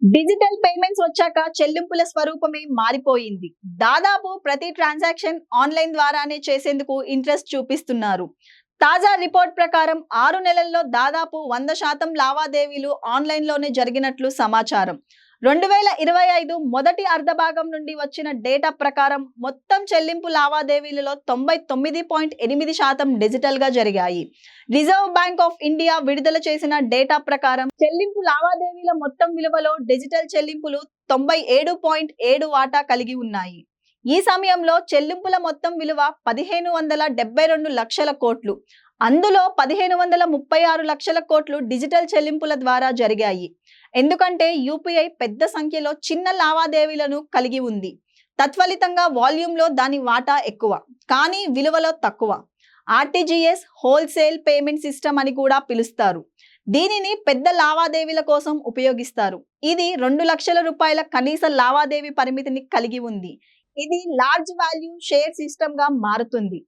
Digital payments వచ్చాక చెల్లింపుల స్వరూపమే మారిపోయింది. దాదాపు ప్రతి ట్రాన్సాక్షన్ ఆన్లైన్ ద్వారానే చేసేందుకు ఇంట్రెస్ట్ చూపిస్తున్నారు. తాజా రిపోర్ట్ ప్రకారం ఆరు నెలల్లో దాదాపు వంద శాతం లావాదేవీలు ఆన్లైన్లోనే జరిగినట్లు సమాచారం. రెండు వేల ఇరవై ఐదు మొదటి అర్ధభాగం నుండి వచ్చిన డేటా ప్రకారం మొత్తం చెల్లింపు లావాదేవీలలో తొంభై తొమ్మిది పాయింట్ ఎనిమిది శాతం డిజిటల్గా జరిగాయి. రిజర్వ్ బ్యాంక్ ఆఫ్ ఇండియా విడుదల చేసిన డేటా ప్రకారం చెల్లింపు లావాదేవీల మొత్తం విలువలో డిజిటల్ చెల్లింపులు తొంభై ఏడు పాయింట్ ఏడు వాటా కలిగి ఉన్నాయి. ఈ సమయంలో చెల్లింపుల మొత్తం విలువ పదిహేను వందల డెబ్బై రెండు లక్షల కోట్లు. అందులో పదిహేను వందల ముప్పై ఆరు లక్షల కోట్లు డిజిటల్ చెల్లింపుల ద్వారా జరిగాయి. ఎందుకంటే యూపీఐ పెద్ద సంఖ్యలో చిన్న లావాదేవీలను కలిగి ఉంది. తత్ఫలితంగా వాల్యూమ్లో దాని వాటా ఎక్కువ కానీ విలువలో తక్కువ. ఆర్టీజీఎస్ హోల్సేల్ పేమెంట్ సిస్టమ్ అని కూడా పిలుస్తారు. దీనిని పెద్ద లావాదేవీల కోసం ఉపయోగిస్తారు. ఇది రెండు లక్షల రూపాయల కనీస లావాదేవీ పరిమితిని కలిగి ఉంది. ఇది లార్జ్ వాల్యూ షేర్ సిస్టమ్గా మారుతుంది.